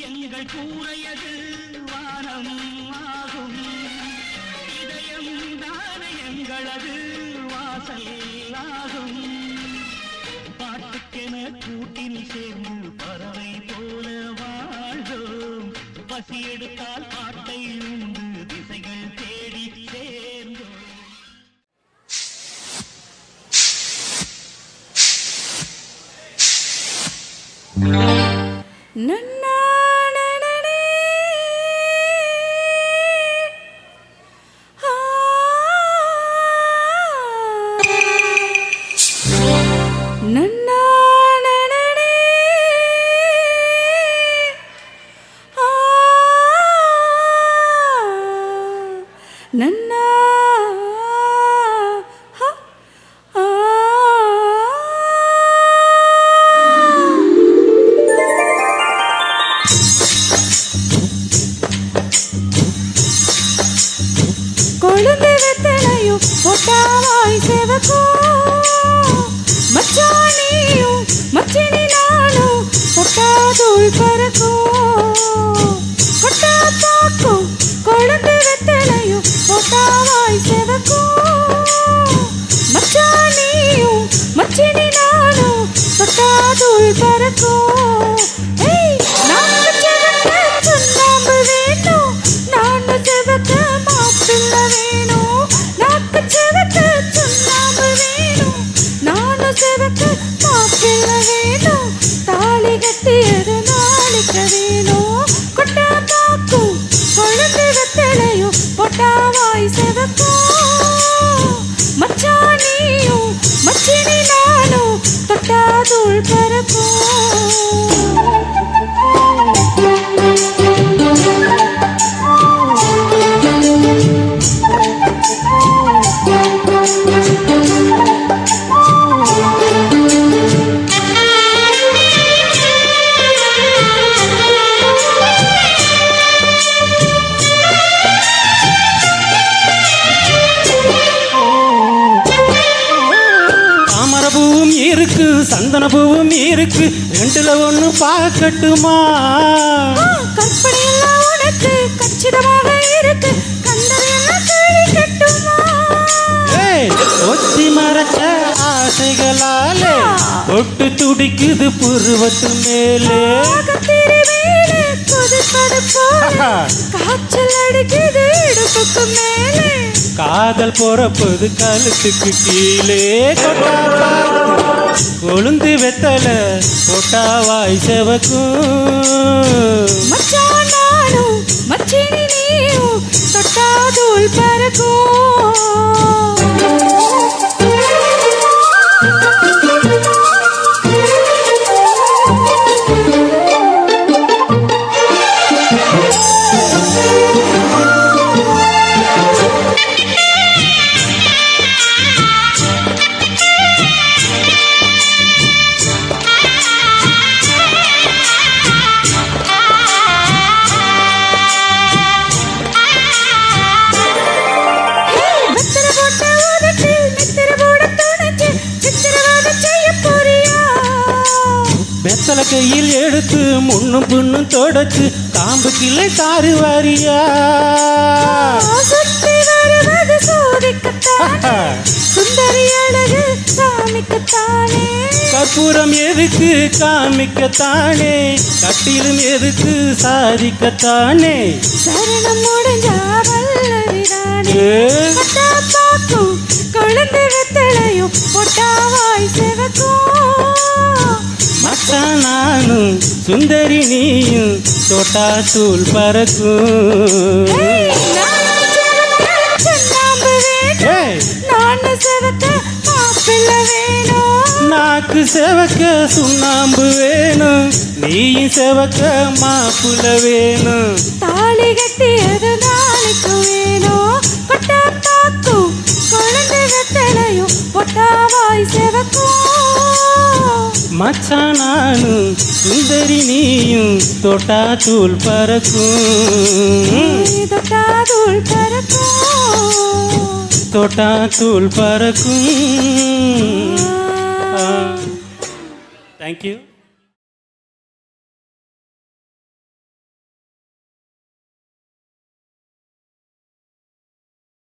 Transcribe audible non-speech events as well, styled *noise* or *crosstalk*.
எங்கள் கூறையது வானம் ஆகும் இதயம் தான எங்களது வாசல் ஆகும் பாட்டுக்கென கூட்டில் சேர்ந்து பறவை போல வாழ்ந்தோம். பசி எடுத்தால் பாட்டை உண்டு திசைகள் தேடி சேர்ந்தோம். நன்னா நனனே. நன்னா ஹ. ஆ. கொழுந்து வெத்தலையும் பொட்டாவாய் செவக்கும் மச்சானியும் மச்சினி நானும் பொட்டாதூள் பறக்கும் மாப்பிள்ள வேணும். நாக்கு செவக்க சுண்ணாம்பு வேணும். நானு செவக்க மாப்பிள்ள வேணும். தாலி இருக்கு சந்தன பூவும் இருக்கு. ரெண்டுல ஒண்ணு பார்க்கட்டுமா? கற்பனை எல்லாம் உனக்கு கச்சிதமாக இருக்கு. ஒத்தி மறைச்ச ஆசைகளாலே தொட்டு துடிக்குது புருவத்து மேலே. காய்ச்சல் அடிக்குது இடுப்புக்கு மேலே. காதல் பொறப்பது கழுத்துக்கு கீழே. கொட்டா கொழுந்து வெத்தல கொட்டாவாய் செவக்கும் மச்சான் நானும் மச்சினி நீயும் தொட்டாதூள் பறக்கும். வெத்தல கையில் எடுத்து முன்னும் பின்னும் தொடச்சு காம்பு கிளை தாறு வாரியா? சுத்தி வருவது சோதிக்கத்தானே. *laughs* சுந்தரி அழகு சாமிக்குத்தானே கற்பூரம் எதுக்கு காமிக்கத்தானே? கட்டிலும் எதுக்கு சாதிக்கத்தானே? சரணம் முடிஞ்சா வல்லவிதானே குழந்தை சுந்தரி நீயும் தோட்டா தூள் பறக்கும். நாக்கு செவக்க சுண்ணாம்பு வேணும். நீயும் செவக்க மாப்புல வேணும். தாலி கட்டியது நாளைக்கு வேணும். மச்சான் நானும் சுந்தரி நீயும் தோட்டா தூள் பறக்கும் தொட்டாதூள் பறக்கும் தோட்டா தூள் பறக்கும் தேங்க்யூ